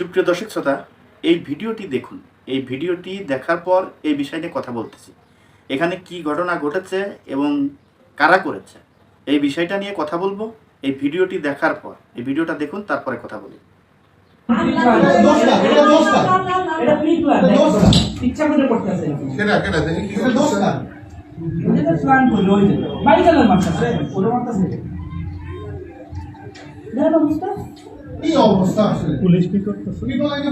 সুপ্রিয় দর্শক শ্রোতা, এই ভিডিওটি দেখুন। এই ভিডিওটি দেখার পর এই বিষয় নিয়ে কথা বলতেছি। এখানে কি ঘটনা ঘটেছে এবং কারা করেছে, এই বিষয়টা নিয়ে কথা বলব। এই ভিডিওটি দেখার পর, এই ভিডিওটা দেখুন, তারপরে কথা বলি। ইচ্ছা অবস্থা আসলে? পুলিশ করতেছে?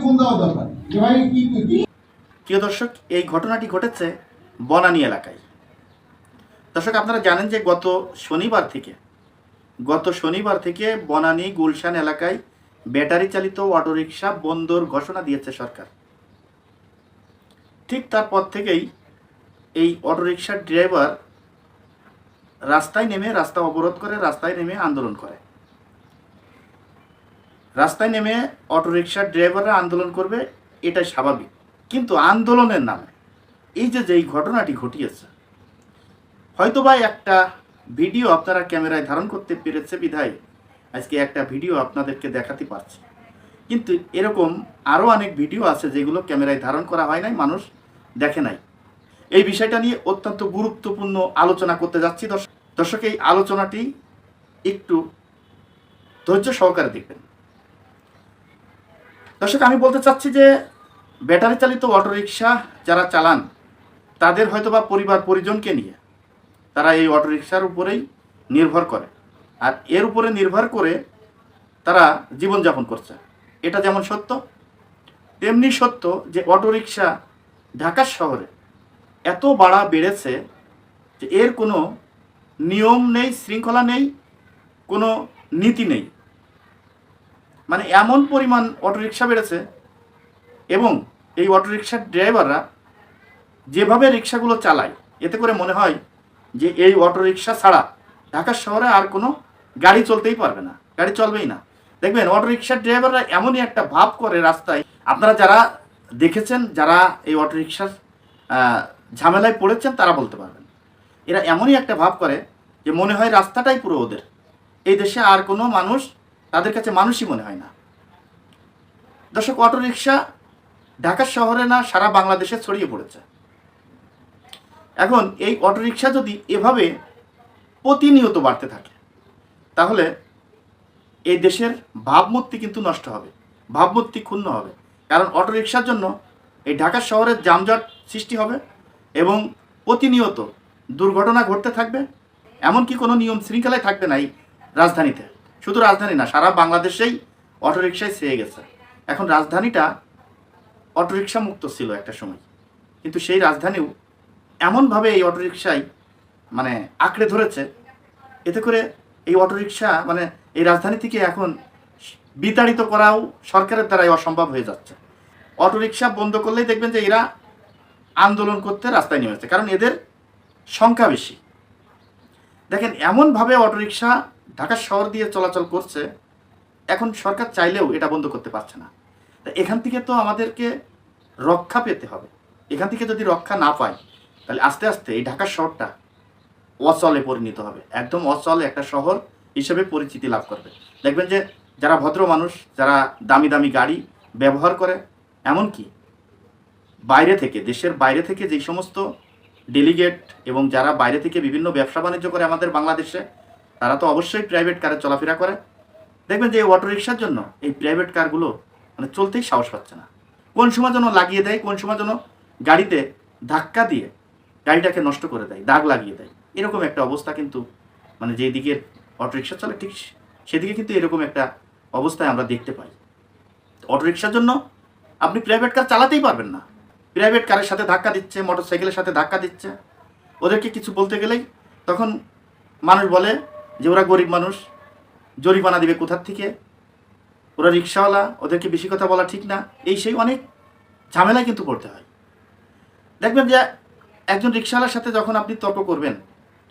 ফোন দেওয়া দরকার। যে ভাই কি প্রিয় দর্শক এই ঘটনাটি ঘটেছে বনানী এলাকায়। দর্শক আপনারা জানেন যে গত শনিবার থেকে গত শনিবার থেকে বনানী গুলশান এলাকায় ব্যাটারি চালিত অটোরিকশা বন্দর ঘোষণা দিয়েছে সরকার। ঠিক তারপর থেকেই এই অটোরিকশার ড্রাইভার রাস্তায় নেমে রাস্তা অবরোধ করে রাস্তায় নেমে আন্দোলন করে। রাস্তায় নেমে অটোরিকশার ড্রাইভাররা আন্দোলন করবে এটা স্বাভাবিক। কিন্তু আন্দোলনের নামে এই যে যেই ঘটনাটি ঘটিয়েছে, হয়তোবা একটা ভিডিও আপনারা ক্যামেরায় ধারণ করতে পেরেছে বিধায়, আজকে একটা ভিডিও আপনাদেরকে দেখাতে পারছি। কিন্তু এরকম আরও অনেক ভিডিও আছে যেগুলো ক্যামেরায় ধারণ করা হয় নাই, মানুষ দেখে নাই। এই বিষয়টা নিয়ে অত্যন্ত গুরুত্বপূর্ণ আলোচনা করতে যাচ্ছি। দর্শক দর্শক, এই আলোচনাটি একটু ধৈর্য সহকারে দেখবেন। দর্শক, আমি বলতে চাচ্ছি যে ব্যাটারি চালিত অটোরিকশা যারা চালান, তাদের হয়তোবা পরিবার পরিজনকে নিয়ে তারা এই অটোরিকশার উপরেই নির্ভর করে। আর এর উপরে নির্ভর করে তারা জীবনযাপন করছে। এটা যেমন সত্য, তেমনি সত্য যে অটোরিকশা ঢাকা শহরে এত বাড়া বেড়েছে যে এর কোনো নিয়ম নেই, শৃঙ্খলা নেই, কোনো নীতি নেই। মানে এমন পরিমাণ অটোরিকশা বেড়েছে এবং এই অটোরিকশার ড্রাইভাররা যেভাবে রিক্সাগুলো চালায়, এতে করে মনে হয় যে এই অটোরিকশা ছাড়া ঢাকা শহরে আর কোনো গাড়ি চলতেই পারবে না, গাড়ি চলবেই না। দেখবেন অটোরিকশার ড্রাইভাররা এমনই একটা ভাব করে রাস্তায়। আপনারা যারা দেখেছেন, যারা এই অটোরিকশার ঝামেলায় পড়েছেন, তারা বলতে পারবেন। এরা এমনই একটা ভাব করে যে মনে হয় রাস্তাটাই পুরো ওদের। এই দেশে আর কোনো মানুষ তাদের কাছে মানুষই মনে হয় না। দর্শক, অটোরিকশা ঢাকা শহরে না, সারা বাংলাদেশে ছড়িয়ে পড়েছে। এখন এই অটোরিকশা যদি এভাবে প্রতিনিয়ত বাড়তে থাকে, তাহলে এই দেশের ভাবমূর্তি কিন্তু নষ্ট হবে, ভাবমূর্তি ক্ষুণ্ণ হবে। কারণ অটোরিকশার জন্য এই ঢাকা শহরের যানজট সৃষ্টি হবে এবং প্রতিনিয়ত দুর্ঘটনা ঘটতে থাকবে, এমনকি কোনো নিয়ম শৃঙ্খলায় থাকবে না এই রাজধানীতে। শুধু রাজধানী না, সারা বাংলাদেশেই অটোরিকশায় ছেয়ে গেছে। এখন রাজধানীটা অটোরিকশা মুক্ত ছিল একটা সময়। কিন্তু সেই রাজধানীও এমনভাবে এই অটোরিকশায় মানে আঁকড়ে ধরেছে, এতে করে এই অটোরিকশা মানে এই রাজধানী থেকে এখন বিতাড়িত করাও সরকারের দ্বারাই অসম্ভব হয়ে যাচ্ছে। অটোরিকশা বন্ধ করলেই দেখবেন যে এরা আন্দোলন করতে রাস্তায় নেমেছে, কারণ এদের সংখ্যা বেশি। দেখেন, এমনভাবে অটোরিকশা ঢাকা শহর দিয়ে চলাচল করছে, এখন সরকার চাইলেও এটা বন্ধ করতে পারছে না। এখান থেকে তো আমাদেরকে রক্ষা পেতে হবে। এখান থেকে যদি রক্ষা না পাই তাহলে আস্তে আস্তে এই ঢাকা শহরটা অচলে পরিণত হবে। একদম অচল একটা শহর হিসেবে পরিচিতি লাভ করবে। দেখবেন যে যারা ভদ্র মানুষ, যারা দামি দামি গাড়ি ব্যবহার করে, এমনকি বাইরে থেকে, দেশের বাইরে থেকে যেই সমস্ত ডেলিগেট এবং যারা বাইরে থেকে বিভিন্ন ব্যবসা বাণিজ্য করে আমাদের বাংলাদেশে তারা তো অবশ্যই প্রাইভেট কারে চলাফেরা করে। দেখবেন যে এই অটোরিকশার জন্য এই প্রাইভেট কারগুলো মানে চলতেই সাহস পাচ্ছে না। কোন সময় যেন লাগিয়ে দেয়, কোন সময় যেন গাড়িতে ধাক্কা দিয়ে গাড়িটাকে নষ্ট করে দেয়, দাগ লাগিয়ে দেয়। এরকম একটা অবস্থা কিন্তু মানে যেই দিকে অটোরিকশা চলে, ঠিক সেদিকে কিন্তু এরকম একটা অবস্থায় আমরা দেখতে পাই। অটোরিকশার জন্য আপনি প্রাইভেট কার চালাতেই পারবেন না। প্রাইভেট কারের সাথে ধাক্কা দিচ্ছে মোটর সাইকেলের সাথে ধাক্কা দিচ্ছে। ওদেরকে কিছু বলতে গেলেই তখন মানুষ বলে যে ওরা গরিব মানুষ, জরিমানা দিবে কোথার থেকে? ওরা রিক্সাওয়ালা, ওদেরকে বেশি কথা বলা ঠিক না। এই সেই অনেক ঝামেলায় কিন্তু পড়তে হয়। দেখবেন যে একজন রিক্সাওয়ালার সাথে যখন আপনি তর্ক করবেন,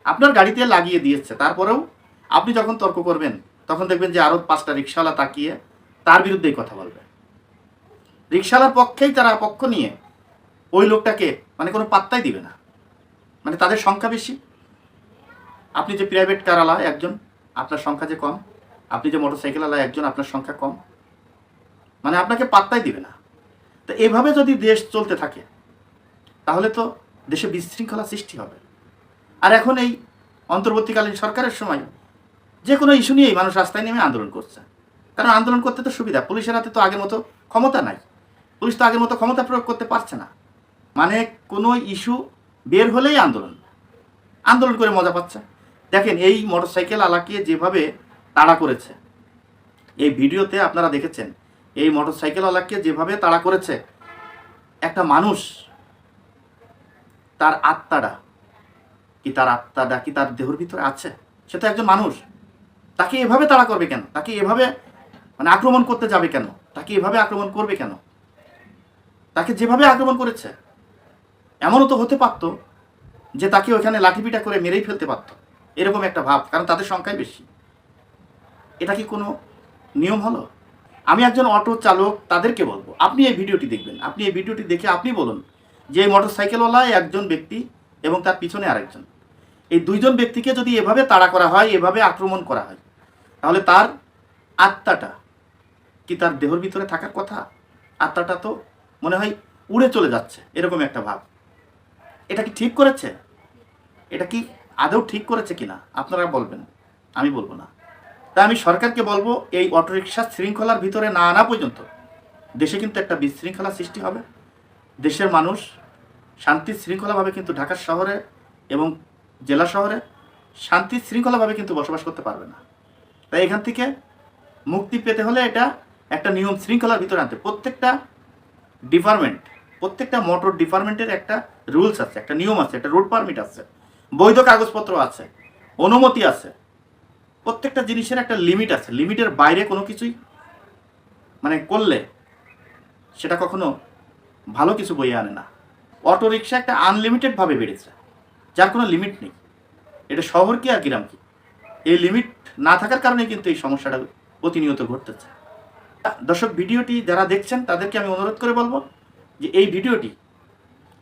আপনার গাড়িতে লাগিয়ে দিয়েছে, তারপরেও আপনি যখন তর্ক করবেন, তখন দেখবেন যে আরও পাঁচটা রিক্সাওয়ালা তাকিয়ে তার বিরুদ্ধেই কথা বলবে। রিক্সাওয়ালার পক্ষেই তারা পক্ষ নিয়ে ওই লোকটাকে মানে কোনো পাত্তাই দিবে না। মানে তাদের সংখ্যা বেশি। আপনি যে প্রাইভেট কারওয়ালা একজন, আপনার সংখ্যা যে কম, আপনি যে মোটর সাইকেলওয়ালা একজন, আপনার সংখ্যা কম মানে আপনাকে পাত্তাই দিবে না। তো এভাবে যদি দেশ চলতে থাকে, তাহলে তো দেশে বিশৃঙ্খলা সৃষ্টি হবে। আর এখন এই অন্তর্বর্তীকালীন সরকারের সময় যে কোনো ইস্যু নিয়েই মানুষ রাস্তায় নেমে আন্দোলন করছে। কারণ আন্দোলন করতে তো সুবিধা, পুলিশের হাতে তো আগের মতো ক্ষমতা নাই। পুলিশ তো আগের মতো ক্ষমতা প্রয়োগ করতে পারছে না। মানে কোনো ইস্যু বের হলেই আন্দোলন। আন্দোলন করে মজা পাচ্ছে। দেখেন, এই মোটরসাইকেল আলাকে যেভাবে তাড়া করেছে, এই ভিডিওতে আপনারা দেখেছেন, এই মোটরসাইকেল আলাকে যেভাবে তাড়া করেছে, একটা মানুষ তার আত্মাটা কি তার আত্মাটা কি তার দেহর ভিতরে আছে? সে তো একজন মানুষ। তাকে এভাবে তাড়া করবে কেন? তাকে এভাবে মানে আক্রমণ করতে যাবে কেন? তাকে এভাবে আক্রমণ করবে কেন? তাকে যেভাবে আক্রমণ করেছে, এমনও তো হতে পারত যে তাকে ওখানে লাঠিপিটা করে মেরেই ফেলতে পারত। এরকম একটা ভাব, কারণ তাদের সংখ্যাই বেশি। এটা কি কোনো নিয়ম হলো? আমি একজন অটো চালক, তাদেরকে বলব, আপনি এই ভিডিওটি দেখবেন। আপনি এই ভিডিওটি দেখে আপনি বলুন যে এই মোটর সাইকেলওয়ালা একজন ব্যক্তি এবং তার পিছনে আরেকজন। এই দুইজন ব্যক্তিকে যদি এভাবে তাড়া করা হয়, এভাবে আক্রমণ করা হয়, তাহলে তার আত্মাটা কি তার দেহর ভিতরে থাকার কথা? আত্মাটা তো মনে হয় উড়ে চলে যাচ্ছে, এরকম একটা ভাব। এটা কি ঠিক করেছে? এটা কি আদৌ ঠিক করেছে কিনা, আপনারা বলবেন, আমি বলব না। তা আমি সরকারকে বলব, এই অটোরিকশা শৃঙ্খলার ভিতরে না আনা পর্যন্ত দেশে কিন্তু একটা বিশৃঙ্খলা সৃষ্টি হবে। দেশের মানুষ শান্তি শৃঙ্খলাভাবে কিন্তু ঢাকা শহরে এবং জেলা শহরে শান্তি শৃঙ্খলাভাবে কিন্তু বসবাস করতে পারবে না। তাই এখান থেকে মুক্তি পেতে হলে এটা একটা নিয়ম শৃঙ্খলার ভিতরে আনতে প্রত্যেকটা ডিপার্টমেন্ট, প্রত্যেকটা মোটর ডিপার্টমেন্টের একটা রুলস আছে, একটা নিয়ম আছে, একটা রোড পারমিট আছে। বৈধ কাগজপত্র আছে, অনুমতি আছে, প্রত্যেকটা জিনিসের একটা লিমিট আছে। লিমিটের বাইরে কোনো কিছুই মানে করলে সেটা কখনো ভালো কিছু বইয়ে আনে না। অটো রিক্সা একটা আনলিমিটেডভাবে বেড়েছে, যার কোনো লিমিট নেই। এটা শহর কি আর গ্রাম কি? এই লিমিট না থাকার কারণে কিন্তু এই সমস্যাটা প্রতিনিয়ত ঘটতেছে। দর্শক, ভিডিওটি যারা দেখছেন, তাদেরকে আমি অনুরোধ করে বলব যে এই ভিডিওটি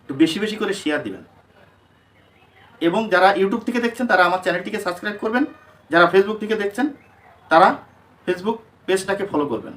একটু বেশি বেশি করে শেয়ার দিবেন। এবং যারা ইউটিউব থেকে দেখছেন, তারা আমার চ্যানেলটিকে সাবস্ক্রাইব করবেন। যারা ফেসবুক থেকে দেখছেন, তারা ফেসবুক পেজটাকে ফলো করবেন।